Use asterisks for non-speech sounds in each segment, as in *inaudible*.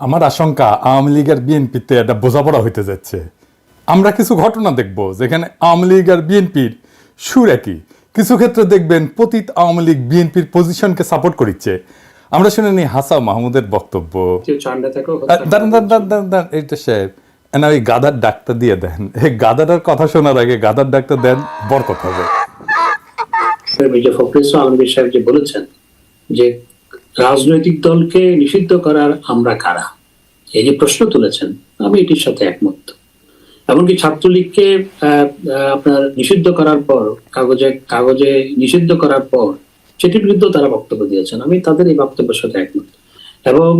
আমার আশঙ্কা আওয়ামী লীগ আর বিএনপিতে একটা বোঝাপড়া হইতে যাচ্ছে। আমরা কিছু ঘটনা দেখব যেখানে আওয়ামী লীগ আর বিএনপির সুর একই। কিছু ক্ষেত্রে দেখবেন পতিত আওয়ামী লীগ বিএনপির পজিশনকে সাপোর্ট করিচ্ছে। আমরা শুনে নিই হাসা মাহমুদের বক্তব্য। দাঁড়ান দাঁড়ান দাঁড়ান দাঁড়ান এইটা সাহেব না ওই গাদার ডাক্তার দিয়ে দেন। এই গাদাটার কথা শোনার আগে গাদার ডাক্তার দেন বরকত হবে। মির্জা ফখরুল আলমগীর সাহেব যে বলেছেন যে রাজনৈতিক দলকে নিষিদ্ধ করার আমরা কারা? এই যে প্রশ্ন তুলেছেন, আমি এটির সাথে একমত। এমনকি ছাত্রলীগকে আপনার নিষিদ্ধ করার পর, কাগজে কাগজে নিষিদ্ধ করার পর, সেটির বিরুদ্ধে তারা বক্তব্য দিয়েছেন। আমি তাদের এই বক্তব্যের সাথে একমত। এবং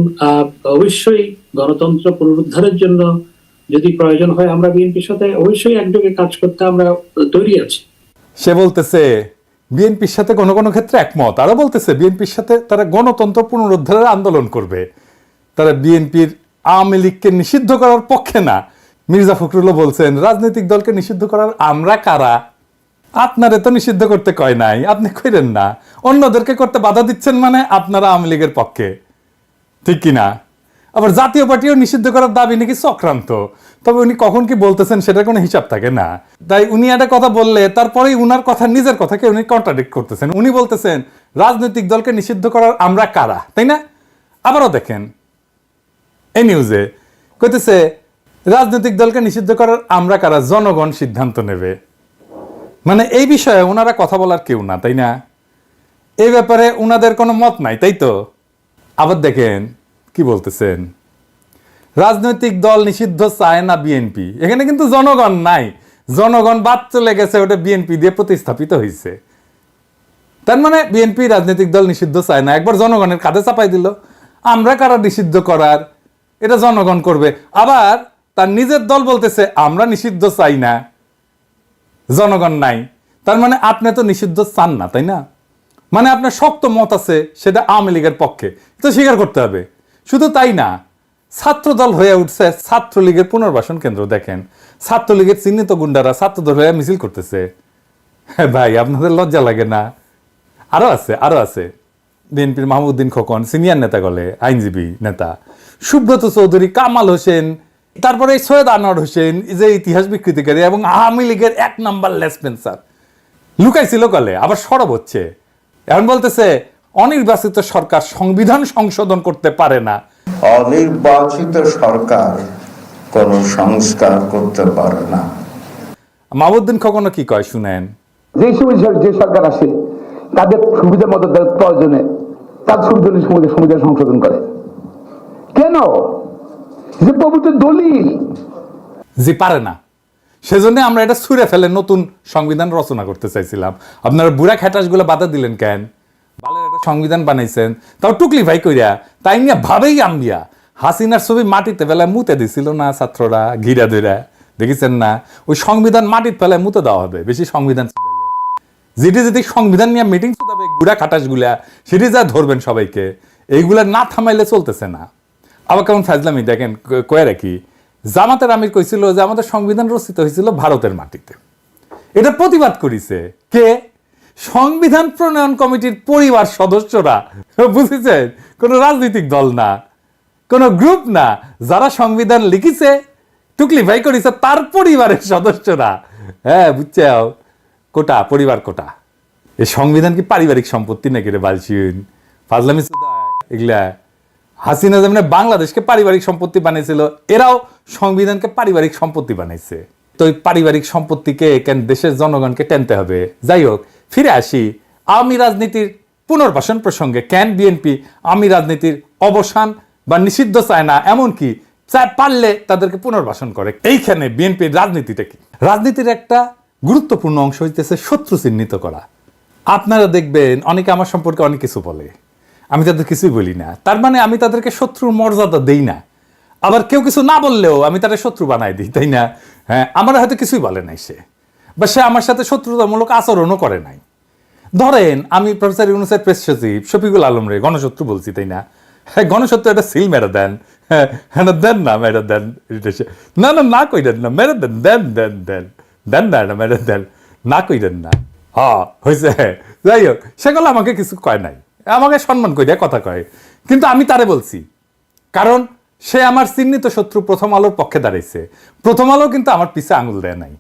অবশ্যই গণতন্ত্র পুনরুদ্ধারের জন্য যদি প্রয়োজন হয় আমরা বিএনপির সাথে অবশ্যই একযোগে কাজ করতে আমরা তৈরি আছি। সে বলতেছে বিএনপির সাথে কোনো কোনো ক্ষেত্রে একমত। আরও বলতেছে, বিএনপির সাথে তারা গণতন্ত্র পুনরুদ্ধারের আন্দোলন করবে। তারা বিএনপির আওয়ামী লীগকে নিষিদ্ধ করার পক্ষে না। মির্জা ফখরুল্লাহ বলছেন, রাজনৈতিক দলকে নিষিদ্ধ করার আমরা কারা? আপনারে তো নিষিদ্ধ করতে কয় নাই, আপনি কইরেন না। অন্যদেরকে করতে বাধা দিচ্ছেন মানে আপনারা আওয়ামী লীগের পক্ষে। ঠিক কিনা? আবার জাতীয় পার্টিও নিষিদ্ধ করার দাবি নাকি চক্রান্ত? তবে উনি কখন কি বলতেছেন সেটার কোনো হিসাব থাকে না। তাই উনি একটা কথা বললে, তারপরেই উনার কথা, নিজের কথাকে উনি কন্ট্রাডিক্ট করতেছেন। উনি বলতেছেন, রাজনৈতিক দলকে নিষিদ্ধ করার আমরা কারা? তাই না? আবারও দেখেন, এই নিউজে কইতেছে, রাজনৈতিক দলকে নিষিদ্ধ করার আমরা কারা? জনগণ সিদ্ধান্ত নেবে। মানে এই বিষয়ে ওনারা কথা বলার কেউ না, তাই না? এই ব্যাপারে উনাদের কোনো মত নাই, তাই তো? আবার দেখেন, কি বলতেছেন? রাজনৈতিক দল নিষিদ্ধ চায় না বিএনপি এখানে কিন্তু জনগণ নাই। জনগণ বাদ চলে গেছে, ওটা বিএনপি দিয়ে প্রতিস্থাপিত হয়েছে তার মানে বিএনপি রাজনৈতিক দল নিষিদ্ধ চায় না। একবার জনগণের কাঁধে চাপাই দিল। আমরা কারা নিষিদ্ধ করার? এটা জনগণ করবে। আবার তার নিজের দল বলতেছে, আমরা নিষিদ্ধ চাই না। জনগণ নাই। তার মানে আপনি তো নিষিদ্ধ চান না, তাই না? মানে আপনার শক্ত মত আছে, সেটা আওয়ামী লীগের পক্ষে। তো স্বীকার করতে হবে। শুধু তাই না ছাত্র দল হয়ে উঠছে, ছাত্রলীগের পুনর্বাসন কেন্দ্র, দেখেন। ছাত্রলীগের চিহ্নিত গুন্ডারা ছাত্রদল হয়ে মিছিল করতেছে। হ্যাঁ ভাই, আপনাদের লজ্জা লাগে না? আরও আছে আরও আছে। বিএনপির মাহমুদ্দিন খোকন, সিনিয়র নেতা গলে, আইনজীবী নেতা। সুব্রত চৌধুরী, কামাল হোসেন, তারপরে সৈয়দ আনোয়ার হোসেন, যে ইতিহাস বিকৃতিকারী এবং আওয়ামী লীগের এক নাম্বার লেসপেন্সার। লুকাইছিল কলে আবার সরব হচ্ছে। এখন বলতেছে, অনির্বাচিত সরকার সংবিধান সংশোধন করতে পারে না। অনির্বাচিত সরকার কোন সংস্কার করতে পারে না। মাহমুদ্দিন খোকনও কি কয় শুনেন? যে সময় যে সরকার আসে তাদের সুবিধা মতো প্রয়োজনে তার সুবিধা সংবিধান সংবিধান সংশোধন করে। কেন? যে প্রভূত দলিল। যে পারে না। সেজন্য আমরা এটা ছুঁড়ে ফেলে নতুন সংবিধান রচনা করতে চাইছিলাম। আপনারা বুড়া খ্যাটাসগুলো বাধা দিলেন কেন? সংবিধান বানাইছেন। তাও টুকলি ভাই কইরা, তাই নিয়ে ভাবেই আম্বিয়া হাসিনার ছবি মাটিতে ফেলায় মুতে দিছিল না ছাত্ররা ঘিরা ধইরা। দেখেছেন না? ওই সংবিধান মাটির ফেলায় মুতে দেওয়া হবে, বেশি সংবিধান চুদাইলে। যেটি সংবিধান নিয়ে মিটিং শুধাবে গুড়া খাটাসগুলা, সেটি যা ধরবেন সবাইকে, এইগুলা না থামাইলে চলতেছে না। আবার কেমন ফাজলামি দেখেন কয়ে রাখি, জামাতের আমির কইছিল যে আমাদের সংবিধান রচিত হয়েছিল ভারতের মাটিতে। এটা প্রতিবাদ করিছে। কে? সংবিধান প্রণয়ন কমিটির পরিবার সদস্যরা, বুঝেছেন? কোন রাজনৈতিক দল না, কোন গ্রুপ না, যারা সংবিধান লিখিছে, টুকলি ভাই করিছে তার পরিবারের সদস্যরা। হ্যাঁ বুঝছে কোটা, পরিবার কোটা। এই সংবিধান কি পারিবারিক সম্পত্তি নাকি রে বালছিন ফাজলামি এগুলা। হাসিনা যেমন বাংলাদেশকে পারিবারিক সম্পত্তি বানিয়েছিল, এরাও সংবিধানকে পারিবারিক সম্পত্তি বানাইছে। তো ওই পারিবারিক সম্পত্তিকে কেন দেশের জনগণকে টেনতে হবে? যাই হোক ফিরে আসি আওয়ামী রাজনীতির পুনর্বাসন প্রসঙ্গে। কেন বিএনপি আওয়ামী রাজনীতির অবসান বা নিষিদ্ধ চায় না এমনকি চায় পারলে তাদেরকে পুনর্বাসন করে? এইখানে বিএনপির রাজনীতিটা কি? রাজনীতির একটা গুরুত্বপূর্ণ অংশ হইতেছে শত্রু চিহ্নিত করা। আপনারা দেখবেন, অনেকে আমার সম্পর্কে অনেক কিছু বলে। আমি তাদের কিছুই বলি না। তার মানে আমি তাদেরকে শত্রুর মর্যাদা দেই না। আবার কেউ কিছু না বললেও আমি তাদের শত্রু বানাই দিই, তাই না? হ্যাঁ আমার হয়তো কিছুই বলে নাই সে। বা সে আমার সাথে শত্রুতামূলক আচরণও করে নাই। ধরেন, আমি প্রফেসর ইউনুসের প্রেস সচিব শফিকুল আলম রে, গণশত্রু বলছি, তাই না? হ্যাঁ গণশত্রু একটা সিল মেরে দেন। হ্যাঁ হ্যাঁ দেন না, মেরে দেন। না না না কই দেন না, মেরে দেন দেন দেন দেন। দেন না এটা মেরে দেন। না কই দেন না। হ্যাঁ হয়েছে যাই হোক সেগুলো আমাকে কিছু কয় নাই। আমাকে সম্মান করিয়া কথা কয়। কিন্তু আমি তারে বলছি, কারণ সে আমার চিহ্নিত শত্রু প্রথম আলোর পক্ষে দাঁড়াইছে। প্রথম আলো কিন্তু আমার পিছে আঙুল দেয় নাই।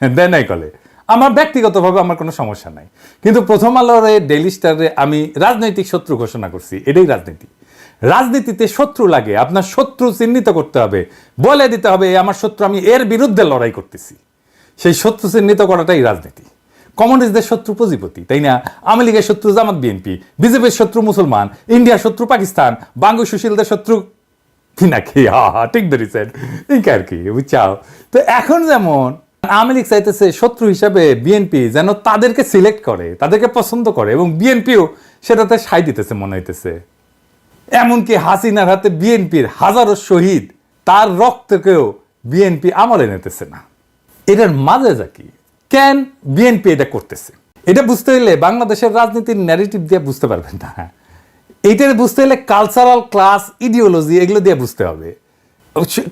*laughs* দেয় নাই কলে। আমার ব্যক্তিগতভাবে আমার কোনো সমস্যা নাই। কিন্তু প্রথম আলোর ডেইলি স্টারে আমি রাজনৈতিক শত্রু ঘোষণা করছি, এটাই রাজনীতি। রাজনীতিতে শত্রু লাগে, আপনার শত্রু চিহ্নিত করতে হবে, বলে দিতে হবে আমার শত্রু, আমি এর বিরুদ্ধে লড়াই করতেছি। সেই শত্রু চিহ্নিত করাটাই রাজনীতি। কমিউনিস্টদের শত্রু পুঁজিপতি তাই না? আওয়ামী লীগের শত্রু জামাত বিএনপি, বিজেপির শত্রু মুসলমান, ইন্ডিয়ার শত্রু পাকিস্তান, বাঙ্গু সুশীলদের শত্রু পিনাকি *laughs* হা হা, ঠিক ধরেছেন। ঠিক আর কি, বুঝছাও? তো এখন যেমন আওয়ামী লীগ চাইতেছে শত্রু হিসাবে বিএনপি যেন তাদেরকে সিলেক্ট করে, তাদেরকে পছন্দ করে এবং বিএনপিও সেটাতে সাই দিতেছে মনে হইতেছে। এমনকি হাসিনার হাতে বিএনপির হাজারো শহীদ, তার রক্তকেও বিএনপি আমলে নিতেছে না। এটার মাঝে যা কি? কেন বিএনপি এটা করতেছে? এটা বুঝতে হলে বাংলাদেশের রাজনীতির ন্যারেটিভ দিয়ে বুঝতে পারবেন না। এইটার বুঝতে হলে কালচারাল ক্লাস ইডিওলজি এগুলো দিয়ে বুঝতে হবে।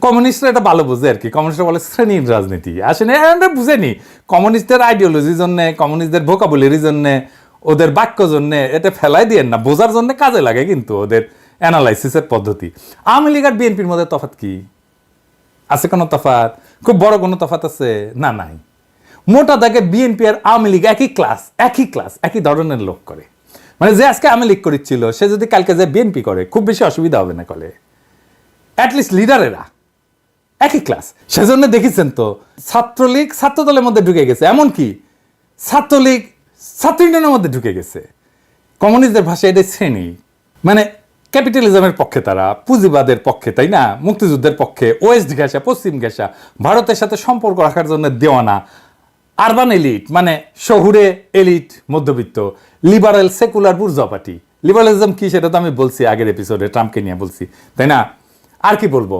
কমিউনিস্টরা এটা ভালো বুঝে আর কি। কমিউনিস্টরা বলে শ্রেণির রাজনীতি। আসলে আমরা বুঝেনি। কমিউনিস্টদের আইডিওলজির জন্য, কমিউনিস্টদের ভোকাবুলারির জন্য, ওদের বাক্য জন্য এটা ফেলাই দিয়ে না। বোঝার জন্য কাজে লাগে কিন্তু ওদের অ্যানালাইসিসের পদ্ধতি। আওয়ামী লীগ আর বিএনপির মধ্যে তফাৎ কি? আছে কোনো তফাৎ? খুব বড় কোনো তফাত আছে? না, নাই। মোটা দাগে বিএনপি আর আওয়ামী লীগ একই ক্লাস একই ক্লাস একই ধরনের লোক করে। মানে যে আজকে আওয়ামী লীগ করেছিল সে যদি কালকে যে বিএনপি করে, খুব বেশি অসুবিধা হবে না কলে অ্যাটলিস্ট লিডারেরা একই ক্লাস সেজন্য দেখেছেন তো, ছাত্রলীগ ছাত্রদলের মধ্যে ঢুকে গেছে। এমনকি ছাত্রলীগ ছাত্র ইউনিয়নের মধ্যে ঢুকে গেছে। কমিউনিস্টদের ভাষায় এটা শ্রেণি। মানে ক্যাপিটালিজমের পক্ষে তারা, পুঁজিবাদের পক্ষে, তাই না? মুক্তিযুদ্ধের পক্ষে, ওয়েস্ট ঘেঁষা, পশ্চিম ঘেঁষা, ভারতের সাথে সম্পর্ক রাখার জন্য দেওয়ানা আরবান এলিট মানে শহুরে এলিট মধ্যবিত্ত, liberal secular bourgeois party. Liberalism কি সেটা তো আমি বলছি আগের এপিসোডে ট্রাম্পকে নিয়ে বলছি, তাই না? আর কি বলব?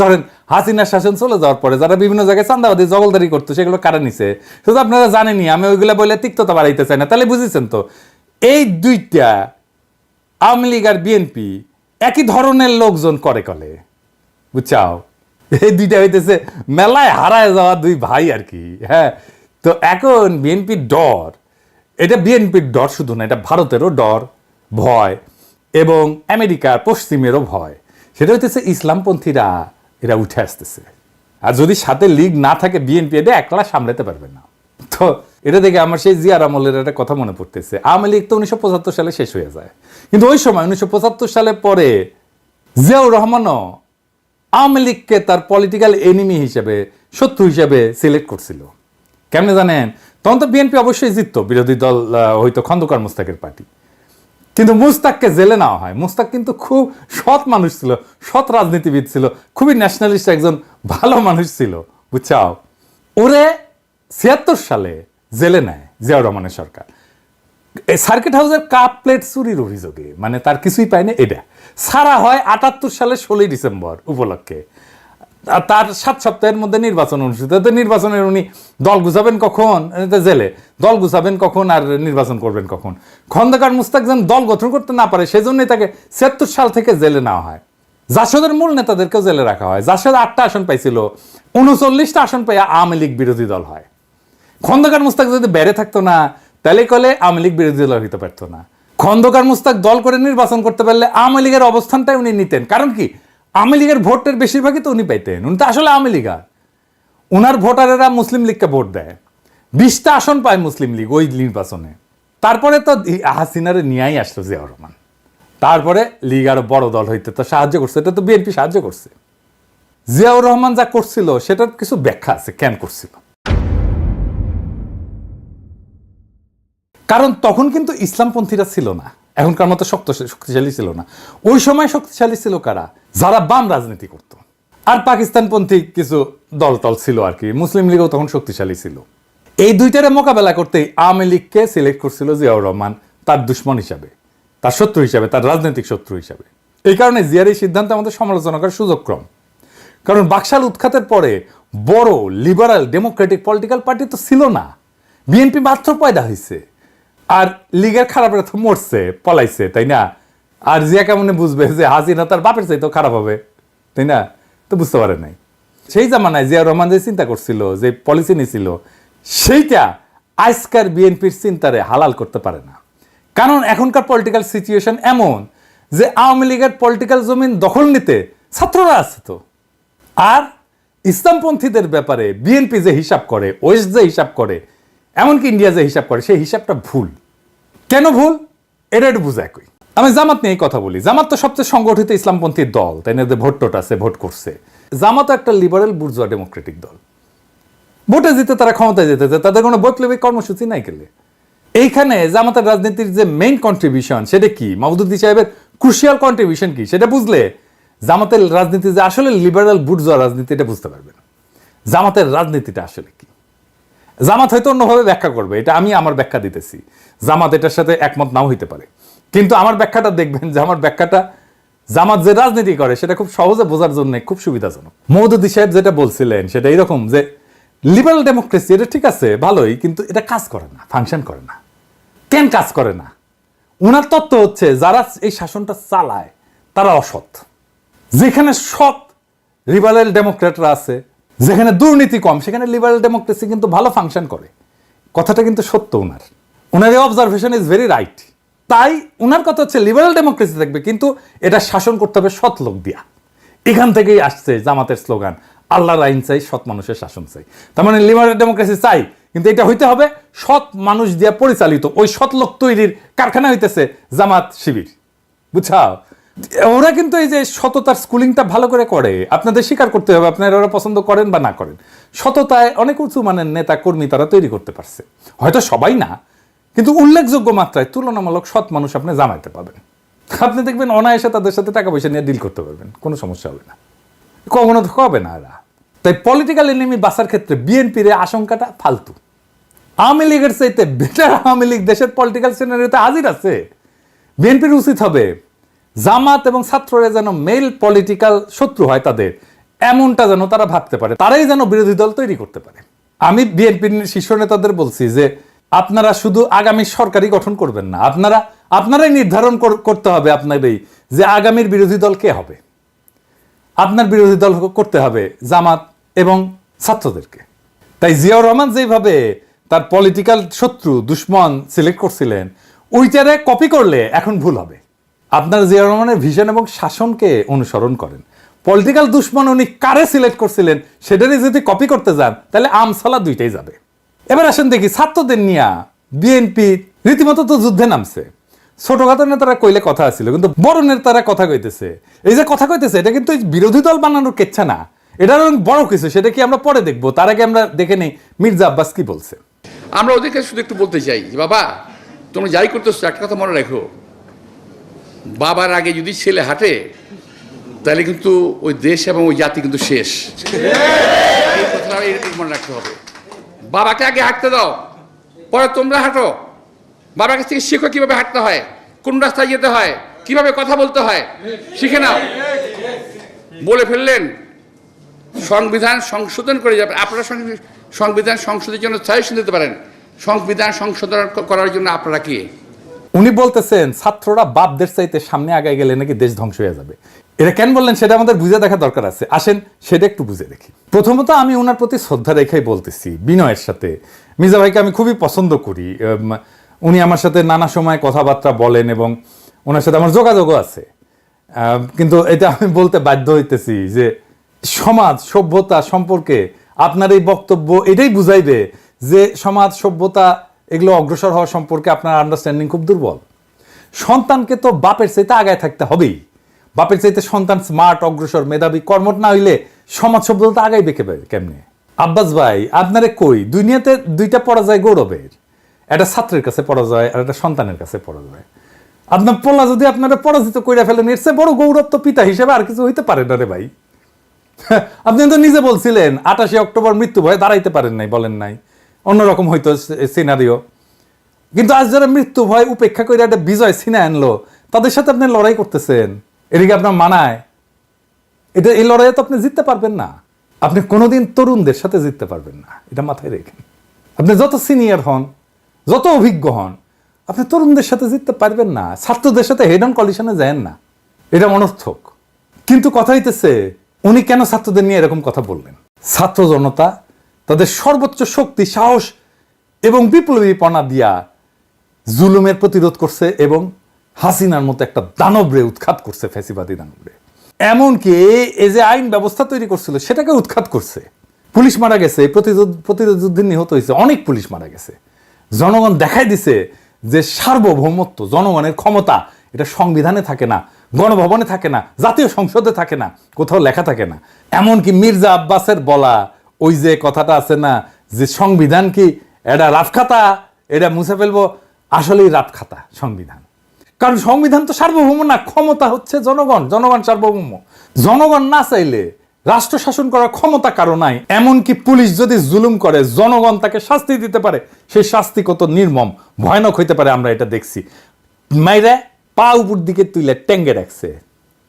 ধরেন, হাসিনার শাসন চলে যাওয়ার পরে যারা বিভিন্ন জায়গায় চান্দাবাদী জগলদারি করতো, সেগুলো কারা নিছে? শুধু আপনারা জানেনই, আমি ওইগুলো বলে তিক্ততা বাড়াইতে চাই না। তাহলে বুঝেছেন তো, এই দুইটা আওয়ামী লীগ আর বিএনপি একই ধরনের লোকজন করে কলে। বুঝছাও? এই দুইটা হইতেছে মেলায় হারায় যাওয়া দুই ভাই আর কি হ্যাঁ? তো এখন বিএনপির ডর। এটা বিএনপির ডর শুধু না, এটা ভারতেরও ডর, ভয়, এবং আমেরিকার পশ্চিমেরও ভয়। সেটা হইতেছে ইসলামপন্থীরা, এরা উঠে আসতেছে। আর যদি সাথে লিগ না থাকে, বিএনপি এটা একলা সামলাতে পারবে না। তো এটা দেখে আমার সেই জিয়ার আমলের একটা কথা মনে পড়তেছে। আওয়ামী লীগ তো উনিশশো পঁচাত্তর সালে শেষ হয়ে যায়। কিন্তু ওই সময়, উনিশশো পঁচাত্তর সালে পরে জিয়াউর রহমানও আওয়ামী লীগকে তার পলিটিক্যাল এনিমি হিসেবে, শত্রু হিসেবে সিলেক্ট করছিল। কেমনে জানেন? তখন তো বিএনপি অবশ্যই জিততো। বিরোধী দল হয়তো খন্দকার মুস্তাকের পার্টি কিন্তু মুস্তাককে জেলে নেওয়া হয়। মুস্তাক কিন্তু খুব সৎ মানুষ ছিল, সৎ রাজনীতিবিদ ছিল, খুবই ন্যাশনালিস্ট একজন ভালো মানুষ ছিল, বুঝছাও? ওরে ছিয়াত্তর সালে জেলে নেয় জিয়াউর রহমানের সরকার। সার্কিট হাউসের কাপ প্লেট চুরির অভিযোগে মানে তার কিছুই পায়নি, এটা। সারা হয় আটাত্তর সালে ষোলোই ডিসেম্বর উপলক্ষে। তার সাত সপ্তাহের মধ্যে নির্বাচন অনুষ্ঠিত তো নির্বাচনের উনি দল গুছাবেন কখন? জেলে। দল গুছাবেন কখন আর নির্বাচন করবেন কখন? খন্দকার মুস্তাক যেন দল গঠন করতে না পারে, সেজন্যই তাকে ছিয়াত্তর সাল থেকে জেলে নেওয়া হয়। জাসদের মূল নেতাদেরকেও জেলে রাখা হয়। জাসদ আটটা আসন পাইছিল, উনচল্লিশটা আসন পাইয়া আওয়ামী লীগ বিরোধী দল হয়। খন্দকার মুস্তাক যদি বেড়ে থাকতো না, তাহলে কলে আওয়ামী লীগ বিরোধী দল হইতে পারতো না। খন্দকার মুস্তাক দল করে নির্বাচন করতে পারলে আওয়ামী লীগের অবস্থানটাই উনি নিতেন। কারণ কি? আওয়ামী লীগের ভোটের বেশিরভাগই তো উনি পাইতেন। উনি তো আসলে আওয়ামী লীগার ওনার ভোটারেরা মুসলিম লীগকে ভোট দেয়। বিশটা আসন পায় মুসলিম লীগ ওই নির্বাচনে। তারপরে তো হাসিনারে নিয়েই আসলো জিয়াউর রহমান। তারপরে লীগ আরও বড় দল হইতে তো সাহায্য করছে। এটা তো বিএনপি সাহায্য করছে। জিয়াউর রহমান যা করছিল, সেটার কিছু ব্যাখ্যা আছে, কেন করছিল? কারণ তখন কিন্তু ইসলামপন্থীরা ছিল না। এখনকার মতো শক্ত শক্তিশালী ছিল না। ওই সময় শক্তিশালী ছিল কারা? যারা বাম রাজনীতি করত। আর পাকিস্তানপন্থী কিছু দলটল ছিল আর কি। মুসলিম লীগও তখন শক্তিশালী ছিল। এই দুইটারে মোকাবেলা করতেই আওয়ামী লীগকে সিলেক্ট করছিল জিয়াউর রহমান, তার দুশ্মন হিসাবে। তার শত্রু হিসাবে, তার রাজনৈতিক শত্রু হিসাবে। এই কারণে জিয়ার এই সিদ্ধান্ত আমাদের সমালোচনা করার সুযোগ ক্রম কারণ বাকশাল উৎখাতের পরে বড় লিবারাল ডেমোক্রেটিক পলিটিক্যাল পার্টি তো ছিল না। বিএনপি মাত্র পয়দা হয়েছে আর লিগের খারাপরা তো মরছে, পলাইছে, তাই না? আর জিয়া কেমনে বুঝবে যে হাসিনা তার বাপের চাইতেও খারাপ হবে, তাই না? তো বুঝতে পারে নাই। সেই জামানায় জিয়া রহমান যে চিন্তা করছিল, যে পলিসি নিছিল, সেইটা আজকার বিএনপির চিন্তারে হালাল করতে পারে না। কারণ এখনকার পলিটিক্যাল সিচুয়েশন এমন যে আওয়ামী লীগের পলিটিক্যাল জমিন দখল নিতে ছাত্ররা আছে তো। আর ইসলামপন্থীদের ব্যাপারে বিএনপি যে হিসাব করে, ওয়েস্ট যে হিসাব করে, এমনকি ইন্ডিয়া যে হিসাব করে, সেই হিসাবটা ভুল। কেন ভুল? এটা একটু বুঝায় কই আমি জামাত নিয়ে কথা বলি। জামাত তো সবচেয়ে সংগঠিত ইসলামপন্থী দল। তাই না ভোট টোট আছে ভোট করছে। জামাত একটা লিবারেল বুর্জোয়া ডেমোক্রেটিক দল। ভোটে জিতে তারা ক্ষমতায় যেতে চায়, তাদের কোনো বৈপ্লবিক কর্মসূচি নাই গেলে এইখানে জামাতের রাজনীতির যে মেইন কন্ট্রিবিউশন সেটা কি? মাহমুদুদ্দি সাহেবের ক্রুশিয়াল কন্ট্রিবিউশন কি? সেটা বুঝলে জামাতের রাজনীতি যে আসলে লিবারাল বুর্জোয়া রাজনীতি এটা বুঝতে পারবেন। জামাতের রাজনীতিটা আসলে কি? জামাত হয়তো অন্যভাবে ব্যাখ্যা করবে, এটা আমি আমার ব্যাখ্যা দিতেছি। জামাত এটার সাথে একমত নাও হইতে পারে। কিন্তু আমার ব্যাখ্যাটা দেখবেন যে আমার ব্যাখ্যাটা জামাত যে রাজনীতি করে, সেটা খুব সহজে বোঝার জন্য খুব সুবিধাজনক। মৌদুদ্দি সাহেব যেটা বলছিলেন, সেটা এরকম যে লিবারাল ডেমোক্রেসি এটা ঠিক আছে, ভালোই, কিন্তু এটা কাজ করে না ফাংশন করে না। কেন কাজ করে না? ওনার তত্ত্ব হচ্ছে, যারা এই শাসনটা চালায়, তারা অসৎ। যেখানে সৎ লিবারেল ডেমোক্রেটরা আছে যেখানে দুর্নীতি কম, সেখানে লিবারেল ডেমোক্রেসি কিন্তু ভালো ফাংশন করে। কথাটা কিন্তু সত্য ওনার ওনার অবজারভেশন ইজ ভেরি রাইট তাই ওনার কথা হচ্ছে লিবারেল ডেমোক্রেসি থাকবে কিন্তু এটা শাসন করতে হবে সৎ লোক দিয়া। এখান থেকেই আসছে জামাতের স্লোগান, আল্লাহর আইন চাই, সৎ মানুষের শাসন চাই। তার মানে লিবারেল ডেমোক্রেসি চাই, কিন্তু এটা হইতে হবে সৎ মানুষ দিয়া পরিচালিত। ওই সৎ লোক তৈরির কারখানা হইতেছে জামাত শিবির। বুঝছাও? ওরা কিন্তু এই যে সততার স্কুলিংটা ভালো করে করে। আপনাদের স্বীকার করতে হবে আপনারা ওরা পছন্দ করেন বা না করেন। সততায় অনেক উঁচু মানের নেতা, কর্মী তারা তৈরি করতে পারছে। হয়তো সবাই না, কিন্তু উল্লেখযোগ্য মাত্রায় তুলনামূলক সৎ মানুষ আপনি জামাইতে পাবেন আপনি দেখবেন অনায়াসে তাদের সাথে টাকা পয়সা নিয়ে ডিল করতে পারবেন, কোনো সমস্যা হবে না। কখনো হবে না এরা। তাই পলিটিক্যাল এনিমি বাসার ক্ষেত্রে বিএনপির আশঙ্কাটা ফালতু। আওয়ামী লীগের চাইতে বেটার আওয়ামী লীগ দেশের পলিটিক্যাল সিনারিতে হাজির আছে। বিএনপির উচিত হবে। জামাত এবং ছাত্ররা যেন মেল পলিটিক্যাল শত্রু হয় তাদের, এমনটা যেন তারা ভাবতে পারে, তারাই যেন বিরোধী দল তৈরি করতে পারে। আমি বিএনপির শীর্ষ নেতাদের বলছি যে, আপনারা শুধু আগামী সরকারই গঠন করবেন না, আপনারা, আপনারাই নির্ধারণ করতে হবে আপনারই যে আগামীর বিরোধী দল কে হবে। আপনার বিরোধী দল করতে হবে জামাত এবং ছাত্রদেরকে। তাই জিয়াউর রহমান যেভাবে তার পলিটিক্যাল শত্রু, দুশ্মন সিলেক্ট করছিলেন, ওইটারে কপি করলে এখন ভুল হবে। আপনার জিয়াউর রহমানের ভিশন এবং শাসনকে অনুসরণ করেন। পলিটিক্যাল দুশ্মন উনি কারে সিলেক্ট করছিলেন, সেটারই যদি কপি করতে যান, তাহলে আমসালা দুইটাই যাবে। এবার আসেন দেখি, ছাত্রদের নিয়ে বিএনপি রীতিমতো তো যুদ্ধে নামছে। ছোটখাটো নেতারা কইলে কথা আছিল, কিন্তু বড় নেতারা কথা কইতেছে। এই যে কথা কইতেছে, এটা কিন্তু বিরোধী দল বানানোর কেচ্ছা না। এটা অনেক বড় কিছু, সেটা কি আমরা পরে দেখব? তার আগে আমরা দেখে নেই মির্জা আব্বাস কি বলছে। আমরা ওদেরকে শুধু একটু বলতে চাই বাবা, তোমরা যাই করতেছো, একটা কথা মনে রাখো। বাবার আগে যদি ছেলে হাঁটে, তাহলে কিন্তু ওই দেশ এবং ওই জাতি কিন্তু শেষ। এই মনে রাখতে হবে। বাবাকে আগে হাঁটতে দাও, পরে তোমরা হাঁটো। বাবার কাছ থেকে শেখো কীভাবে হাঁটতে হয়, কোন রাস্তায় যেতে হয়, কীভাবে কথা বলতে হয়, শিখে নাও। বলে ফেললেন, সংবিধান সংশোধন করে যাবে। আপনারা সংবিধান সংশোধনের জন্য সাজেশন দিতে পারেন। সংবিধান সংশোধন করার জন্য আপনারা কি? উনি বলতেছেন, ছাত্ররা বাপদের চাইতে সামনে আগায় গেলে নাকি দেশ ধ্বংস হয়ে যাবে। এটা কেন বললেন, সেটা আমাদের বুঝে দেখা দরকার আছে। আসেন, সেটা একটু বুঝে দেখি। প্রথমত আমি ওনার প্রতি শ্রদ্ধা রেখাই বলতেছি, বিনয়ের সাথে। মির্জা ভাইকে আমি খুবই পছন্দ করি। উনি আমার সাথে নানা সময় কথাবার্তা বলেন এবং ওনার সাথে আমার যোগাযোগও আছে। কিন্তু এটা আমি বলতে বাধ্য হইতেছি যে সমাজ সভ্যতা সম্পর্কে আপনার এই বক্তব্য এটাই বুঝাইবে যে সমাজ সভ্যতা এগুলো অগ্রসর হওয়া সম্পর্কে আপনার আন্ডারস্ট্যান্ডিং খুব দুর্বল। সন্তানকে তো বাপের চাইতে আগায় থাকতে হবেই। বাপের চাইতে সন্তান স্মার্ট অগ্রসর, মেধাবী কর্মট না হইলে সমাজ সভ্যতা আগাই বেঁকে পাবে কেমনে? আব্বাস ভাই, আপনারে কই, দুনিয়াতে দুইটা পরাজয় গৌরবের। একটা ছাত্রের কাছে পরাজয় আর একটা সন্তানের কাছে পরাজয়। আপনার পোলা যদি আপনারা পরাজিত করে ফেলেন এর চেয়ে বড় গৌরব তো পিতা হিসেবে আর কিছু হইতে পারে না রে ভাই। *laughs* আপনি তো নিজে বলছিলেন, আঠাশে অক্টোবর মৃত্যু ভয়ে দাঁড়াইতে পারেন নাই, বলেন নাই। অন্যরকম হইতো সিনারিও কিন্তু আজ যারা মৃত্যু ভয় উপেক্ষা করে একটা বিজয় সিনে আনলো, তাদের সাথে আপনি লড়াই করতেছেন। এদিকে আপনার মানায় এটা, এই লড়াইয়ে তো আপনি জিততে পারবেন না। আপনি কোনোদিন তরুণদের সাথে জিততে পারবেন না। এটা মাথায় রেখেন আপনি যত সিনিয়র হন, যত অভিজ্ঞ হন, আপনি তরুণদের সাথে জিততে পারবেন না। ছাত্রদের সাথে হেড অন কলিশনে যায়েন না। এটা অনর্থক। কিন্তু কথা হইতেছে, উনি কেন ছাত্রদের নিয়ে এরকম কথা বললেন? ছাত্র জনতা তাদের সর্বোচ্চ শক্তি, সাহস এবং বিপ্লবী বিপ্লবীপনা দিয়া জুলুমের প্রতিরোধ করছে এবং হাসিনার মতো একটা দানবরে উৎখাত করছে, ফ্যাসিবাদী দানবরে। এমনকি এই যে আইন ব্যবস্থা তৈরি করছিল, সেটাকে উৎখাত করছে। পুলিশ মারা গেছে প্রতিযুদ্ধ প্রতিযুদ্ধে নিহত হয়েছে, অনেক পুলিশ মারা গেছে। জনগণ দেখাই দিছে যে সার্বভৌমত্ব, জনগণের ক্ষমতা, এটা সংবিধানে থাকে না, গণভবনে থাকে না, জাতীয় সংসদে থাকে না, কোথাও লেখা থাকে না। এমনকি মির্জা আব্বাসের বলা ওই যে কথাটা আছে না, যে সংবিধান কি, এটা রাফখাতা এটা মুছে ফেলব? আসলেই রাফখাতা সংবিধান। কারণ সংবিধান তো সার্বভৌম না, ক্ষমতা হচ্ছে জনগণ জনগণ সার্বভৌম। জনগণ না চাইলে রাষ্ট্র শাসন করার ক্ষমতা কারও নাই, এমনকি পুলিশ যদি জুলুম করে, জনগণ তাকে শাস্তি দিতে পারে। সেই শাস্তি কত নির্মম, ভয়ানক হইতে পারে, আমরা এটা দেখছি। মাইরে পা উপর দিকে তুলে টেঙ্গে রাখছে।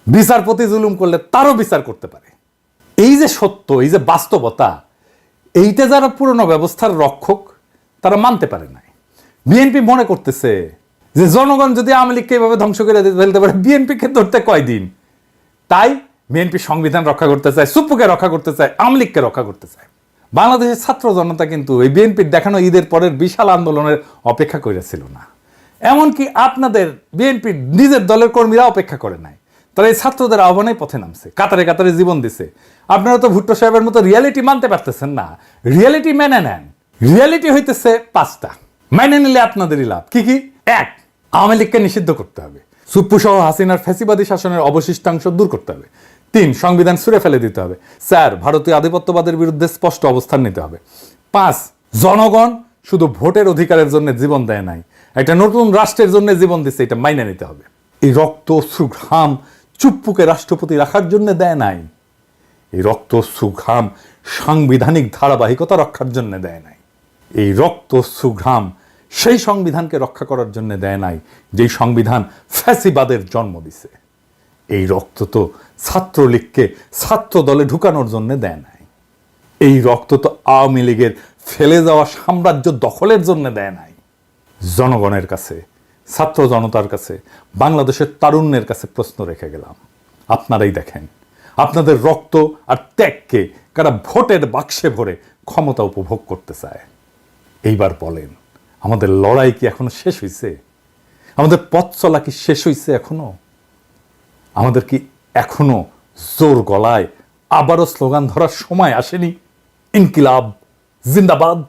বিচারপতি জুলুম করলে তারও বিচার করতে পারে। এই যে সত্য, এই যে বাস্তবতা, এইটা যারা পুরনো ব্যবস্থার রক্ষক, তারা মানতে পারে নাই। বিএনপি মনে করতেছে যে জনগণ যদি আওয়ামী লীগকে এভাবে ধ্বংস করে দিতে ফেলতে পারে বিএনপিকে ধরতে কয়দিন? তাই বিএনপি সংবিধান রক্ষা করতে চায় সুপুকে রক্ষা করতে চায়, আওয়ামী লীগকে রক্ষা করতে চায়। বাংলাদেশের ছাত্র জনতা কিন্তু এই বিএনপির দেখানো ঈদের পরের বিশাল আন্দোলনের অপেক্ষা করেছিল না। এমনকি আপনাদের বিএনপির নিজের দলের কর্মীরা অপেক্ষা করে নাই। তারা এই ছাত্রদের আহ্বানে পথে নামছে, কাতারে কাতারে জীবন দিছে। আপনারা তো ভুট্টো সাহেবের মতো রিয়ালিটি মানতে পারতেছেন না। রিয়ালিটি মেনে নেন। রিয়ালিটি হইতেছে পাঁচটা। মেনে নিলে আপনাদেরই লাভ। কি কি? এক, আওয়ামী লীগকে নিষিদ্ধ করতে হবে। সুপ্পু সহ হাসিনার ফ্যাসিবাদী শাসনের অবশিষ্টাংশ দূর করতে হবে। তিন, সংবিধান ছুঁড়ে ফেলে দিতে হবে। স্যার ভারতীয় আধিপত্যবাদের বিরুদ্ধে স্পষ্ট অবস্থান নিতে হবে। পাঁচ, জনগণ শুধু ভোটের অধিকারের জন্য জীবন দেয় নাই। একটা নতুন রাষ্ট্রের জন্য জীবন দিচ্ছে এটা মাইনে নিতে হবে। এই রক্ত সুঘাম চুপ্পুকে রাষ্ট্রপতি রাখার জন্য দেয় নাই। এই রক্ত সুঘ্রাম সাংবিধানিক ধারাবাহিকতা রক্ষার জন্য দেয় নাই। এই রক্ত সুঘ্রাম সেই সংবিধানকে রক্ষা করার জন্য দেয় নাই, যেই সংবিধান ফ্যাসিবাদের জন্ম দিছে। এই রক্ত তো ছাত্রলীগকে ছাত্র দলে ঢুকানোর জন্য দেয় নাই। এই রক্ত তো আওয়ামী লীগের ফেলে যাওয়া সাম্রাজ্য দখলের জন্য দেয় নাই। জনগণের কাছে ছাত্র জনতার কাছে, বাংলাদেশের তারুণ্যের কাছে প্রশ্ন রেখে গেলাম। আপনারাই দেখেন, আপনাদের রক্ত আর ত্যাগকে কারা ভোটের বাক্সে ভরে ক্ষমতা উপভোগ করতে চায়। এইবার বলেন, আমাদের লড়াই কি এখনও শেষ হয়েছে আমাদের পথ চলা কি শেষ হয়েছে এখনও? আমাদের কি এখনও জোর গলায় আবারও স্লোগান ধরার সময় আসেনি? ইনকিলাব, জিন্দাবাদ।